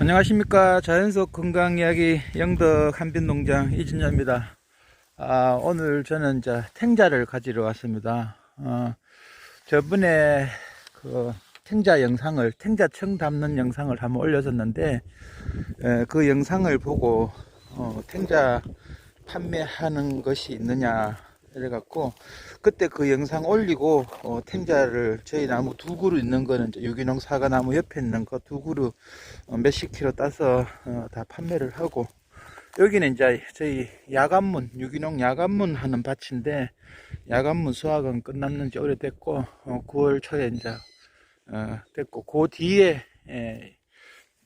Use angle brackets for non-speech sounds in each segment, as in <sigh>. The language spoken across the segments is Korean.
안녕하십니까. 자연속 건강이야기 영덕 한빛농장 이진여입니다. 아, 오늘 저는 이제 탱자를 가지러 왔습니다. 어, 저번에 그 탱자 영상을 탱자청 담는 영상을 한번 올렸었는데 에, 그 영상을 보고 어, 탱자 판매하는 것이 있느냐 이래갖고 그때 그 영상 올리고 어, 탱자를 저희 나무 두 그루 있는 거는 유기농 사과나무 옆에 있는 거 두 그루 어, 몇십 킬로 따서 어, 다 판매를 하고 여기는 이제 저희 야간문 유기농 야간문 하는 밭인데 야간문 수확은 끝났는지 오래됐고 어, 9월 초에 이제 어, 됐고 그 뒤에 예,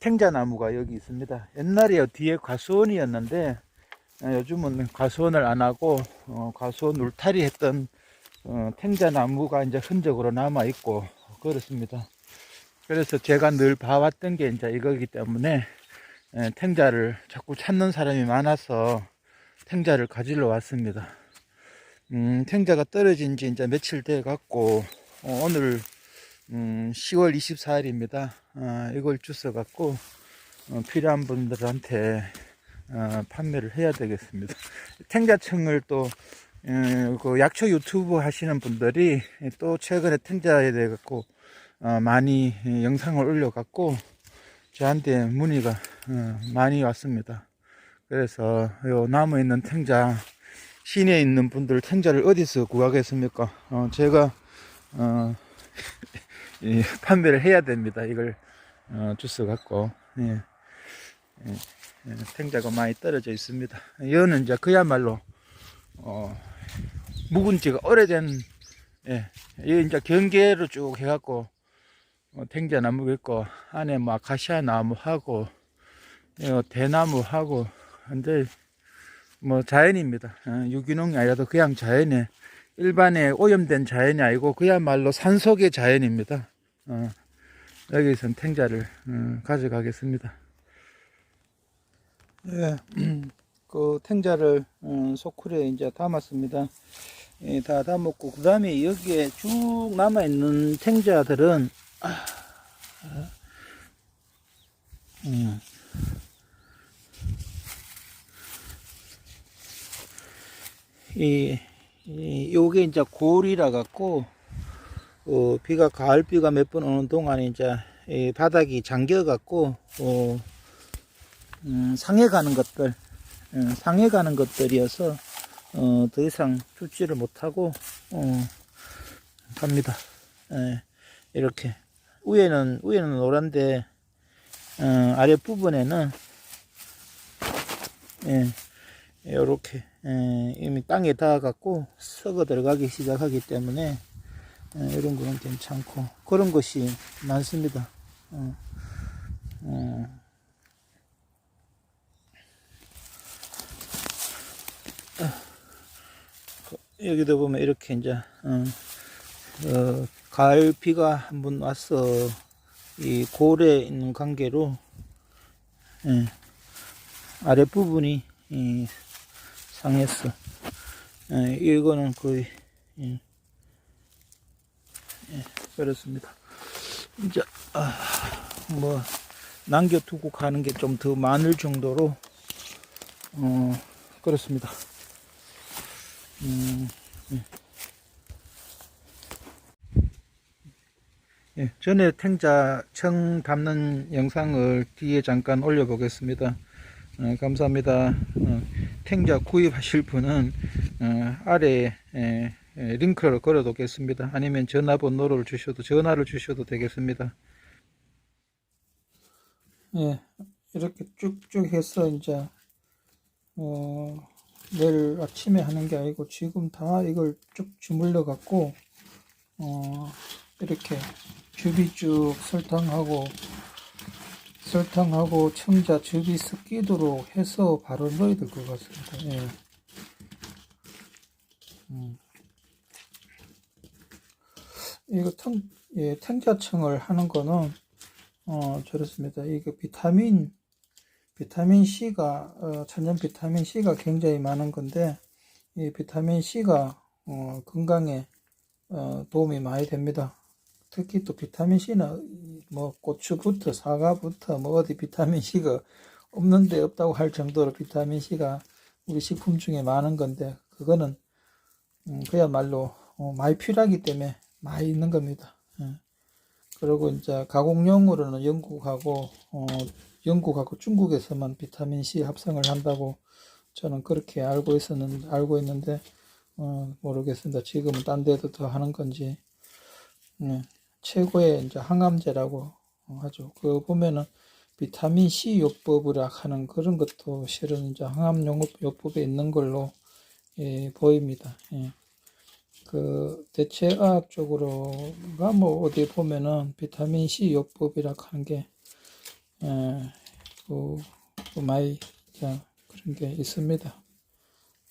탱자나무가 여기 있습니다. 옛날에 뒤에 과수원이었는데 어, 요즘은 과수원을 안 하고 어, 과수원 울타리 했던 어, 탱자 나무가 이제 흔적으로 남아 있고 그렇습니다. 그래서 제가 늘 봐왔던 게 이제 이거기 때문에 예, 탱자를 자꾸 찾는 사람이 많아서 탱자를 가지러 왔습니다. 음, 탱자가 떨어진 지 이제 며칠 돼 갖고 어, 오늘 음, 10월 24일입니다. 아, 이걸 주워 갖고 어, 필요한 분들한테 어, 판매를 해야 되겠습니다. 탱자청을 또 에, 그 약초 유튜브 하시는 분들이 또 최근에 탱자에 대해 갖고 어, 많이 영상을 올려 갖고 저한테 문의가 어, 많이 왔습니다. 그래서 요 나무에 있는 탱자 시내에 있는 분들 탱자를 어디서 구하겠습니까? 어, 제가 어, <laughs> 이 판매를 해야 됩니다. 이걸 어, 주워 갖고 예. 예, 예, 탱자가 많이 떨어져 있습니다. 이거는 이제 그야말로 어, 묵은 지가 오래된 예, 이 이제 경계로 쭉 해갖고 어, 탱자 나무가 있고 안에 뭐 아카시아 나무하고 어, 대나무하고 근데 뭐 자연입니다. 어, 유기농이 아니라도 그냥 자연에 일반에 오염된 자연이 아니고 그야말로 산속의 자연입니다. 어, 여기선 탱자를 어, 가져가겠습니다. 예, <clears throat> 그 탱자를 어, 소쿠리에 이제 담았습니다. 예, 다 담았고 그 다음에 여기에 쭉 남아 있는 탱자들은 아, 아, 음. 이, 이 요게 이제 고울이라 갖고 어, 비가 가을 비가 몇 번 오는 동안에 이제 이 바닥이 잠겨 갖고 어, 음, 상해 가는 것들 음, 상해 가는 것들이어서 어, 더 이상 춥지를 못하고 어, 갑니다. 예, 이렇게 위에는 위에는 노란데 어, 아래 부분에는 예, 이렇게 예, 이미 땅에 닿아갖고 썩어 들어가기 시작하기 때문에 예, 이런 거는 괜찮고 그런 것이 많습니다. 어, 어. 여기도 보면 이렇게 이제 어, 어, 가을 비가 한번 와서 이 고래 있는 관계로 예, 아랫 부분이 이, 상했어. 예, 이거는 거의 예, 예, 그렇습니다. 이제 아, 뭐 남겨두고 가는 게 좀 더 많을 정도로 어, 그렇습니다. 음, 예, 전에 탱자 청 담는 영상을 뒤에 잠깐 올려보겠습니다. 어, 감사합니다. 어, 탱자 구입하실 분은 어, 아래에 에, 에, 링크를 걸어 놓겠습니다. 아니면 전화번호를 주셔도 전화를 주셔도 되겠습니다. 예, 이렇게 쭉쭉 해서 이제 어, 내일 아침에 하는 게 아니고 지금 다 이걸 쭉 주물러 갖고 어, 이렇게 즙이 쭉 설탕하고 설탕하고 청자 즙이 섞이도록 해서 바로 넣어야 될 것 같습니다. 예. 음. 이거 탕, 예, 탱자청을 하는 거는 어, 저렇습니다. 이거 비타민 비타민 C가 어, 천연 비타민 C가 굉장히 많은 건데 이 비타민 C가 어, 건강에 어, 도움이 많이 됩니다. 특히 또 비타민 C는 뭐 고추부터 사과부터 뭐 어디 비타민 C가 없는데 없다고 할 정도로 비타민 C가 우리 식품 중에 많은 건데 그거는 음, 그야말로 어, 많이 필요하기 때문에 많이 있는 겁니다. 예. 그리고 이제 가공용으로는 영국하고 어, 영국하고 중국에서만 비타민 C 합성을 한다고 저는 그렇게 알고 있었는 알고 있는데 어, 모르겠습니다. 지금은 딴 데도 더 하는 건지 예. 최고의 이제 항암제라고 하죠. 그 보면은 비타민 C 요법이라 하는 그런 것도 실은 이제 항암 용업 요법에 있는 걸로 예, 보입니다. 예. 그 대체의학적으로가 뭐 어디 보면은 비타민 C 요법이라 하는 게 예, 그, 그 많이 자, 그런 게 있습니다.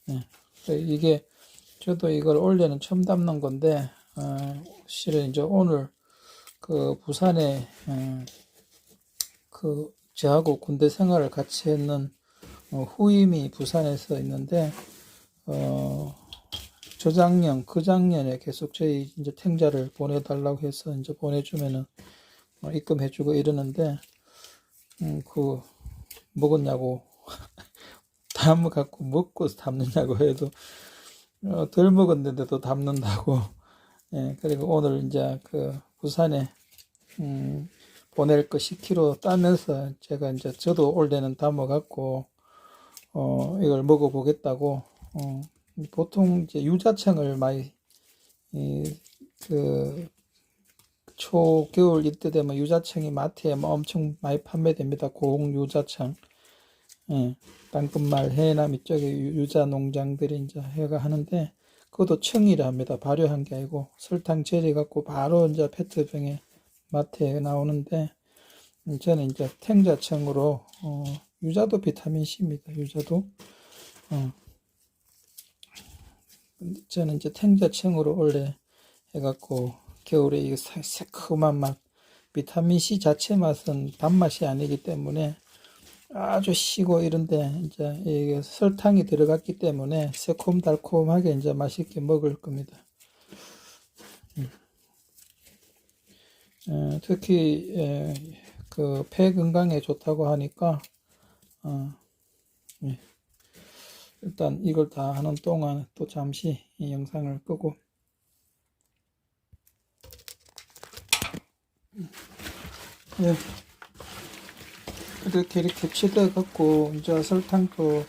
예. 그 이게 저도 이걸 올해는 처음 담는 건데 어, 실은 이제 오늘 그 부산에 어, 그 저하고 군대 생활을 같이 했는 어, 후임이 부산에서 있는데 어, 저작년 그 작년에 계속 저희 이제 탱자를 보내달라고 해서 이제 보내주면은 어, 입금해주고 이러는데 음, 그 먹었냐고 <laughs> 담아 갖고 먹고 담느냐고 해도 어, 덜 먹었는데도 담는다고. 예, 그리고 오늘 이제 그 부산에 음, 보낼 거 10kg 따면서 제가 이제 저도 올해는 담아 갖고 어, 이걸 먹어 보겠다고 어, 보통 이제 유자청을 많이 이, 그 초겨울 이때 되면 유자청이 마트에 뭐 엄청 많이 판매됩니다. 고흥 유자청. 예, 땅끝말 해남 이쪽에 유- 유자 농장들이 이제 해가 하는데 그것도 청이라 합니다. 발효한 게 아니고 설탕 절여 갖고 바로 이제 페트병에 마트에 나오는데 음, 저는 이제 탱자청으로 어, 유자도 비타민 C입니다. 유자도 어. 저는 이제 탱자청으로 원래 해갖고 겨울에 이 새- 새콤한 맛 비타민 C 자체 맛은 단맛이 아니기 때문에 아주 시고 이런데 이제 이게 설탕이 들어갔기 때문에 새콤달콤하게 이제 맛있게 먹을 겁니다. 음. 어, 특히 그 폐 건강에 좋다고 하니까 어, 예. 일단 이걸 다 하는 동안 또 잠시 이 영상을 끄고 예. 이렇게 이렇게 치대 갖고 이제 설탕도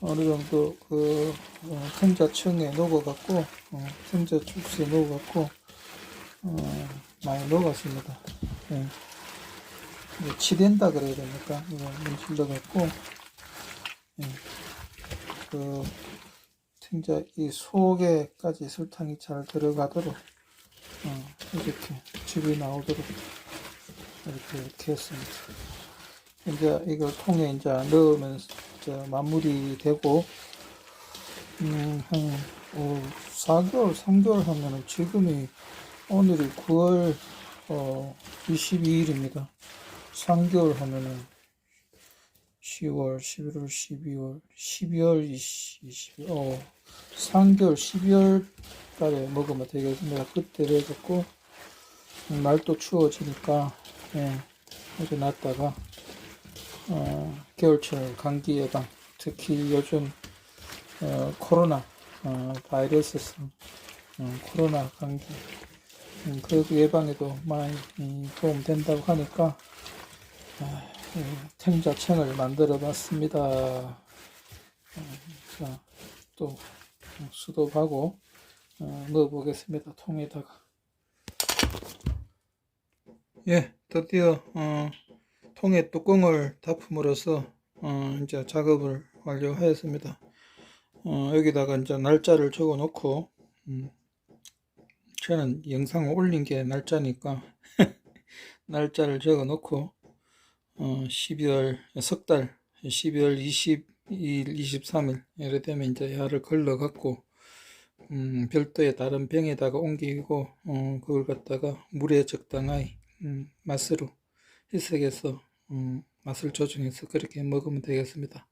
어느 정도 그 어, 생자청에 녹아 갖고 어, 생자 죽수에 녹아 갖고 어, 많이 녹았습니다. 예. 이제 치댄다 그래야 되니까 이거 문질러 갖고 예. 그 생자 이 속에까지 설탕이 잘 들어가도록 어, 이렇게 즙이 나오도록 이렇게 이렇게 했습니다. 이제 이걸 통에 이제 넣으면 이제 마무리 되고 음, 한 어, 4개월, 3개월 하면은 지금이 오늘이 9월 어, 22일입니다. 3개월 하면은 10월, 11월, 12월, 12월, 20, 20, 어, 3개월, 12월 달에 먹으면 되겠습니다. 그때 돼갖고, 음, 날도 추워지니까, 예, 이렇게 놨다가, 어, 겨울철 감기 예방, 특히 요즘, 어, 코로나, 어, 바이러스성, 어, 코로나 감기, 음, 그 예방에도 많이 음, 도움 된다고 하니까, 아, 예, 탱자청을 만들어 봤습니다. 어, 자, 또 수도하고 어, 넣어 보겠습니다. 통에다가. 예, 드디어 어, 통에 뚜껑을 덮음으로써 어, 이제 작업을 완료하였습니다. 어, 여기다가 이제 날짜를 적어 놓고 음, 저는 영상을 올린 게 날짜니까 <laughs> 날짜를 적어 놓고 어, 12월 석 달 12월 22일 23일 이래 되면 이제 야를 걸러 갖고 음, 별도의 다른 병에다가 옮기고 어, 그걸 갖다가 물에 적당하게 음, 맛으로 희석해서 음, 맛을 조정해서 그렇게 먹으면 되겠습니다.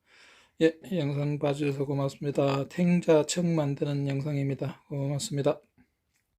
예, 영상 봐주셔서 고맙습니다. 탱자 청 만드는 영상입니다. 고맙습니다.